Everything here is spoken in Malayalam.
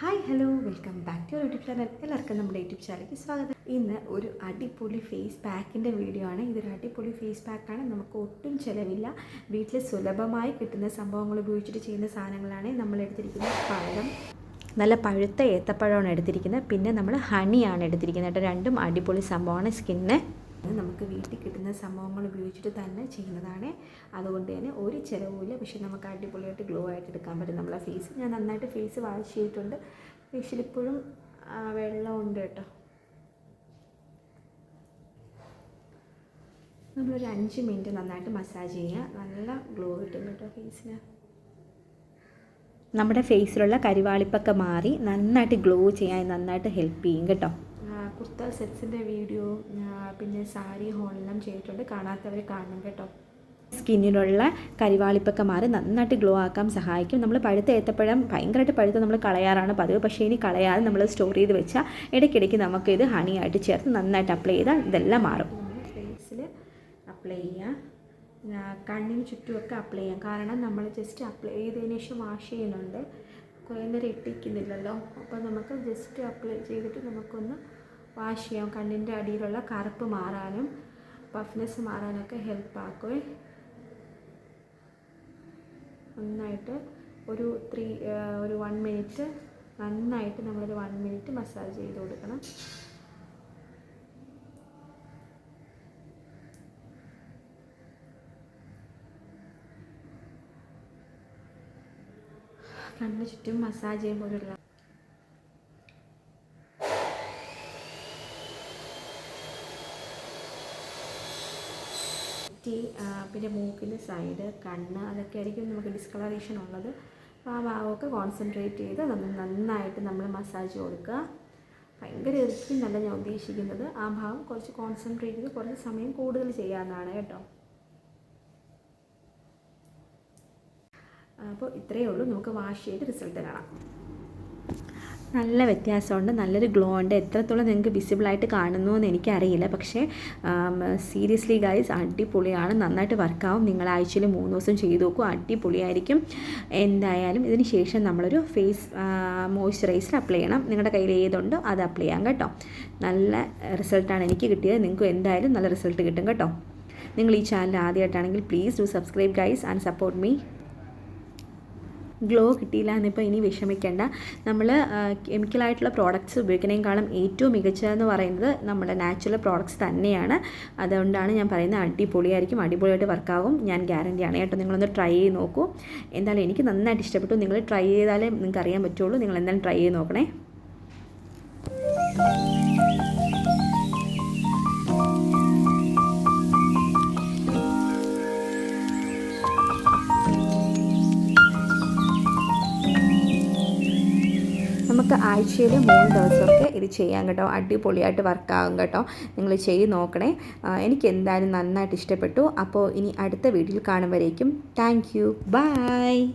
Hi hello welcome back to YouTube channel എല്ലാവർക്കും നമ്മുടെ യൂട്യൂബ് ചാനലിലേക്ക് സ്വാഗതം. ഇന്ന് ഒരു അടിപൊളി ഫേസ് പാക്കിന്റെ വീഡിയോ ആണ്. ഇതൊരു അടിപൊളി ഫേസ് പാക്കാണ് നമുക്ക് ഒട്ടും ചിലവില്ല. വീട്ടിൽ സുലഭമായി കിട്ടുന്ന സംഭവങ്ങൾ ഉപയോഗിച്ചിട്ട് ചെയ്യുന്ന സാധനങ്ങളാണ് നമ്മൾ എടുത്തിരിക്കുന്നത്. പഴം. നല്ല പഴുത്ത ഏത്തപ്പഴമാണ് എടുത്തിരിക്കുന്നത്. പിന്നെ നമ്മൾ ഹണിയാണ് എടുത്തിരിക്കുന്നത്. രണ്ടും അടിപൊളി സംഭവമാണ് സ്കിന്ന് ഇത് നമുക്ക് വീട്ടിൽ കിട്ടുന്ന സംഭവങ്ങൾ ഉപയോഗിച്ചിട്ട് തന്നെ ചെയ്യുന്നതാണ്. അതുകൊണ്ട് തന്നെ ഒരു ചിലവുമില്ല. പക്ഷേ നമുക്ക് അടിപൊളിയായിട്ട് ഗ്ലോ ആയിട്ട് എടുക്കാൻ പറ്റും. നമ്മളെ ഫേസ് ഞാൻ നന്നായിട്ട് ഫേസ് വാഷ് ചെയ്തിട്ടുണ്ട്. ആ, വെള്ളമുണ്ട് കേട്ടോ. നമ്മളൊരു അഞ്ച് മിനിറ്റ് നന്നായിട്ട് മസാജ് ചെയ്യുക. നല്ല ഗ്ലോ കിട്ടും കേട്ടോ ഫേസിന് നമ്മുടെ ഫേസിലുള്ള കരിവാളിപ്പൊക്കെ മാറി നന്നായിട്ട് ഗ്ലോ ചെയ്യാൻ നന്നായിട്ട് ഹെൽപ്പ് ചെയ്യും കേട്ടോ. കുർത്ത സെറ്റ്സിന്റെ വീഡിയോ പിന്നെ സാരി ഹോളെല്ലാം ചെയ്തിട്ടുണ്ട്. കാണാത്തവർ കാണണം കേട്ടോ. സ്കിന്നിനുള്ള കരിവാളിപ്പൊക്കെ മാറി നന്നായിട്ട് ഗ്ലോ ആക്കാൻ സഹായിക്കും. നമ്മൾ പഴുത്ത ഏത്തപ്പഴം ഭയങ്കരമായിട്ട് പഴുത്ത നമ്മൾ കളയാറാണ് പതിവ്. പക്ഷേ ഇനി കളയാതെ നമ്മൾ സ്റ്റോർ ചെയ്ത് വെച്ചാൽ ഇടയ്ക്കിടയ്ക്ക് നമുക്ക് ഇത് ഹണിയായിട്ട് ചേർത്ത് നന്നായിട്ട് അപ്ലൈ ചെയ്താൽ ഇതെല്ലാം മാറും. ഫേസിൽ അപ്ലൈ ചെയ്യുക കണ്ണിന് ചുറ്റുമൊക്കെ അപ്ലൈ ചെയ്യാം. കാരണം നമ്മൾ ജസ്റ്റ് അപ്ലൈ ചെയ്തതിന് ശേഷം വാഷ് ചെയ്യുന്നുണ്ട്. കുറേ നേരം ഇട്ടിക്കുന്നില്ലല്ലോ അപ്പോൾ നമുക്ക് ജസ്റ്റ് അപ്ലൈ ചെയ്തിട്ട് നമുക്കൊന്ന് വാഷ് ചെയ്യാം കണ്ണിന്റെ അടിയിലുള്ള കറുപ്പ് മാറാനും പഫ്നെസ് മാറാനൊക്കെ ഹെൽപ്പ് ആക്കുമേ നന്നായിട്ട് ഒരു ത്രീ ഒരു വൺ മിനിറ്റ് നന്നായിട്ട് നമ്മളൊരു വൺ മിനിറ്റ് മസാജ് ചെയ്ത് കൊടുക്കണം. കണ്ണിന് ചുറ്റും മസാജ് ചെയ്യുമ്പോൾ ഒരു നെറ്റി, പിന്നെ മൂക്കിന്റെ സൈഡ് കണ്ണ് അതൊക്കെ ആയിരിക്കും നമുക്ക് ഡിസ്കളറേഷൻ ഉള്ളത്. ആ ഭാഗമൊക്കെ കോൺസെൻട്രേറ്റ് ചെയ്ത് നമ്മൾ നന്നായിട്ട് നമ്മൾ മസാജ് കൊടുക്കുക. ഭയങ്കര ഇറക്കിന്നല്ല ഞാൻ ഉദ്ദേശിക്കുന്നത്. ആ ഭാഗം കുറച്ച് കോൺസെൻട്രേറ്റ് ചെയ്ത് കുറച്ച് സമയം കൂടുതൽ ചെയ്യാവുന്നതാണ് കേട്ടോ. അപ്പോൾ ഇത്രയേ ഉള്ളൂ. നമുക്ക് വാഷ് ചെയ്ത് റിസൾട്ട് കാണാം നല്ല വ്യത്യാസമുണ്ട്. നല്ലൊരു ഗ്ലോ ഉണ്ട്. എത്രത്തോളം നിങ്ങൾക്ക് വിസിബിളായിട്ട് കാണുന്നു എന്ന് എനിക്കറിയില്ല. പക്ഷേ സീരിയസ്ലി ഗൈസ് അടിപൊളിയാണ്. നന്നായിട്ട് വർക്കാവും നിങ്ങൾ ആഴ്ചയിൽ മൂന്ന് ദിവസം ചെയ്ത് നോക്കൂ. അടിപൊളിയായിരിക്കും. എന്തായാലും ഇതിന് ശേഷം നമ്മളൊരു ഫേസ് മോയ്സ്ചറൈസർ അപ്ലൈ ചെയ്യണം. നിങ്ങളുടെ കയ്യിൽ ഏതുണ്ടോ അത് അപ്ലൈ ചെയ്യാം കേട്ടോ. നല്ല റിസൾട്ടാണ് എനിക്ക് കിട്ടിയത്. നിങ്ങൾക്ക് എന്തായാലും നല്ല റിസൾട്ട് കിട്ടും കേട്ടോ. നിങ്ങൾ ഈ channel ആദ്യമായിട്ടാണെങ്കിൽ please do subscribe guys and support me glow കിട്ടിയില്ല എന്നിപ്പോൾ ഇനി വിഷമിക്കേണ്ട. നമ്മൾ കെമിക്കലായിട്ടുള്ള പ്രോഡക്റ്റ്സ് ഉപയോഗിക്കുന്നതിനേക്കാളും ഏറ്റവും മികച്ചതെന്ന് പറയുന്നത് നമ്മുടെ നാച്ചുറൽ പ്രോഡക്റ്റ്സ് തന്നെയാണ്. അതുകൊണ്ടാണ് ഞാൻ പറയുന്നത് അടിപൊളിയായിരിക്കും അടിപൊളിയായിട്ട് വർക്കാവും. ഞാൻ ഗ്യാരണ്ടിയാണ്. കേട്ടോ നിങ്ങളൊന്ന് ട്രൈ ചെയ്ത് നോക്കൂ. എന്തായാലും എനിക്ക് നന്നായിട്ട് ഇഷ്ടപ്പെട്ടു. നിങ്ങൾ ട്രൈ ചെയ്താലേ നിങ്ങൾക്ക് അറിയാൻ പറ്റുള്ളൂ. നിങ്ങൾ എന്തായാലും ട്രൈ ചെയ്ത് നോക്കണേ. ആഴ്ചയിൽ മൂന്ന് ദിവസമൊക്കെ ഇത് ചെയ്യാം കേട്ടോ അടിപൊളിയായിട്ട് വർക്കാകും കേട്ടോ. നിങ്ങൾ ചെയ്ത് നോക്കണേ. എനിക്ക് എന്തായാലും നന്നായിട്ട് ഇഷ്ടപ്പെട്ടു. അപ്പോൾ ഇനി അടുത്ത വീഡിയോയിൽ കാണുമ്പോഴേക്കും. Thank you. ബൈ.